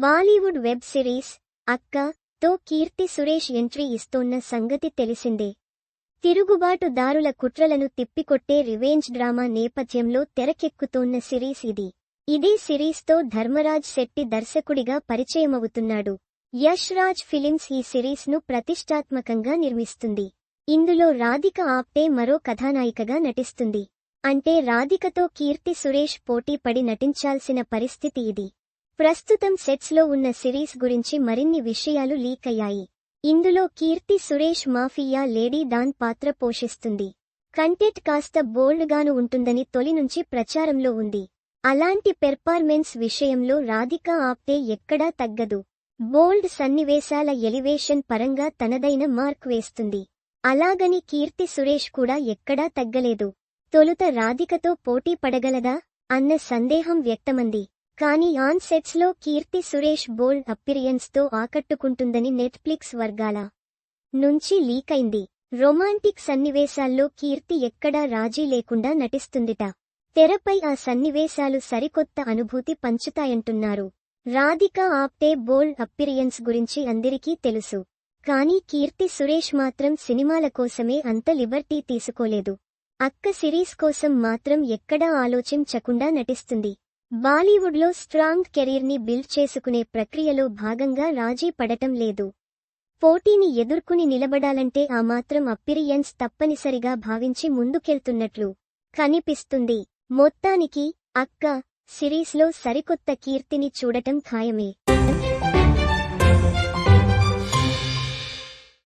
Bollywood web series అక్క తో Keerthy Suresh entry ఇస్తోన్న సంగతి తెలిసిందే. తిరుగుబాటుదారుల కుట్రలను తిప్పికొట్టే రివెంజ్ డ్రామా నేపథ్యంలో తెరకెక్కుతోన్న సిరీస్ ఇది. ఇదే సిరీస్తో ధర్మరాజ్ శెట్టి దర్శకుడిగా పరిచయమవుతున్నాడు. యష్ రాజ్ ఫిలిమ్స్ ఈ సిరీస్ను ప్రతిష్టాత్మకంగా నిర్మిస్తుంది. ఇందులో రాధిక ఆప్టే మరో కథానాయికగా నటిస్తుంది. అంటే రాధికతో కీర్తి సురేష్ పోటీ పడి నటించాల్సిన పరిస్థితి ఇది. ప్రస్తుతం సెట్స్లో ఉన్న సిరీస్ గురించి మరిన్ని విషయాలు లీక్ అయ్యాయి ఇందులో Keerthy Suresh mafia lady don పాత్ర పోషిస్తుంది. కంటెంట్ కాస్త బోల్డ్గాను ఉంటుందని తొలి నుంచి ప్రచారంలో ఉంది. అలాంటి పెర్ఫార్మెన్స్ విషయంలో రాధిక ఆప్టే ఎక్కడా తగ్గదు. బోల్డ్ సన్నివేశాల ఎలివేషన్ పరంగా తనదైన మార్క్ వేస్తుంది. అలాగని కీర్తి సురేష్ కూడా ఎక్కడా తగ్గలేదు. తొలుత రాధికతో పోటీ పడగలదా? అన్న సందేహం వ్యక్తమంది. కానీ ఆన్ సెట్స్లో కీర్తి సురేష్ బోల్డ్ అప్పిరియన్స్తో ఆకట్టుకుంటుందని నెట్ఫ్లిక్స్ వర్గాల నుంచి లీకైంది రొమాంటిక్ సన్నివేశాల్లో కీర్తి ఎక్కడా రాజీ లేకుండా నటిస్తుందిట. తెరపై ఆ సన్నివేశాలు సరికొత్త అనుభూతి పంచుతాయంటున్నారు. రాధిక ఆప్టే బోల్డ్ అప్పిరియన్స్ గురించి అందరికీ తెలుసు. కానీ కీర్తి సురేష్ మాత్రం సినిమాల కోసమే అంత లిబర్టీ తీసుకోలేదు. అక్క సిరీస్ కోసం మాత్రం ఎక్కడా ఆలోచించకుండా నటిస్తుంది. బాలీవుడ్లో స్ట్రాంగ్ కెరీర్ని బిల్డ్ చేసుకునే ప్రక్రియలో భాగంగా రాజీ పడటం లేదు. పోటీని ఎదుర్కొని నిలబడాలంటే ఆ మాత్రం అప్పిరియన్స్ తప్పనిసరిగా భావించి ముందుకెళ్తున్నట్లు కనిపిస్తుంది. మొత్తానికి అక్క సిరీస్లో సరికొత్త కీర్తిని చూడటం ఖాయమే.